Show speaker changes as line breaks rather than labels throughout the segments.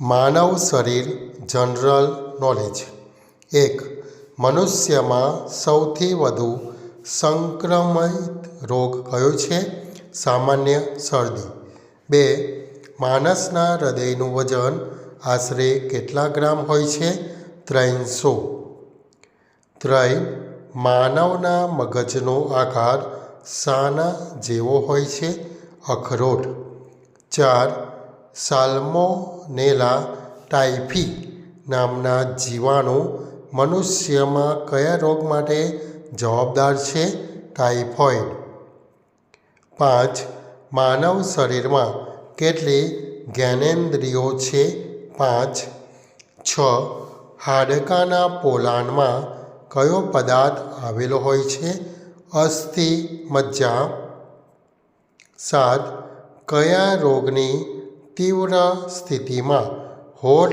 માનવ શરીર general knowledge. એક, મનુષ્યમાં સૌથી વધુ સંક્રમિત રોગ કયો છે? સામાન્ય શરદી. બે, માણસના હૃદયનું વજન આશરે કેટલા ગ્રામ હોય છે? ત્રણસો. ત્રણ, માનવના મગજનો આકાર સાના જેવો હોય છે? અખરોટ. ચાર સાલ્મોનેલા ટાઇફી નામના જીવાણુ મનુષ્યમાં કયા રોગ માટે જવાબદાર છે? ટાઇફોઇડ. પાંચ, માનવ શરીરમાં કેટલી જ્ઞાનેન્દ્રિયો છે? પાંચ, છ, હાડકાના પોલાણમાં કયો પદાર્થ આવેલો હોય છે? અસ્થિ, મજ્જા. સાત, કયા રોગની તીવ્ર સ્થિતિમાં હોઠ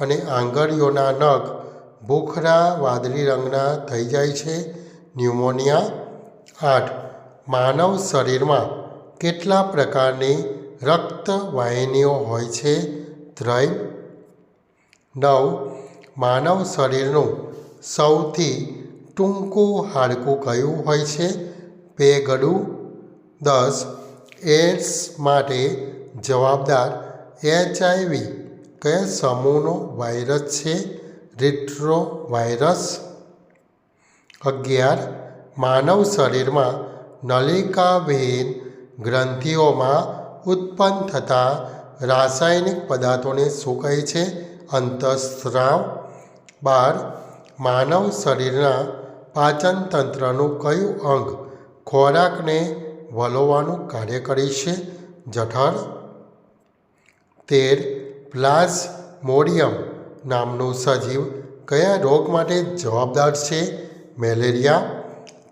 અને આંગળીઓના નખ ભૂખરા વાદળી રંગના થઈ જાય છે. ન્યુમોનિયા આઠ. માનવ શરીરમાં કેટલા પ્રકારની રક્તવાહિનીઓ હોય છે? ધ્રય નવ. માનવ શરીરનું સૌથી ટૂંકું હાડકું કયું હોય છે? પેગડું દસ. એડ્સ માટે જવાબદાર એચઆઈવી કયા સમૂહનો વાયરસ છે? રિટ્રો વાયરસ અગિયાર માનવ શરીરમાં નલિકાવિહીન ગ્રંથિઓમાં ઉત્પન્ન થતા રાસાયણિક પદાર્થોને શું કહે છે? અંતઃસ્રાવ બાર માનવ શરીરના પાચન તંત્રનું કયું અંગ ખોરાકને વલોવાનું કાર્ય કરે છે? જઠર. તેર પ્લાઝ્મોડિયમ નામનું સજીવ કયા રોગ માટે જવાબદાર છે? મેલેરિયા.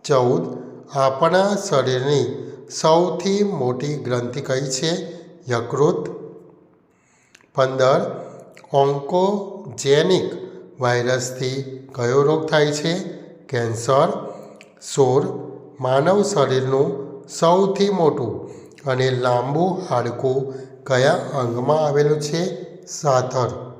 ચૌદ, આપણા શરીરની સૌથી મોટી ગ્રંથિ કઈ છે? યકૃત. પંદર, ઓન્કોજેનિક વાયરસથી કયો રોગ થાય છે? કેન્સર. સોળ, માનવ શરીરનું સૌથી મોટું અને લાંબુ હાડકું કયા અંગમાં આવેલું છે? સાથળ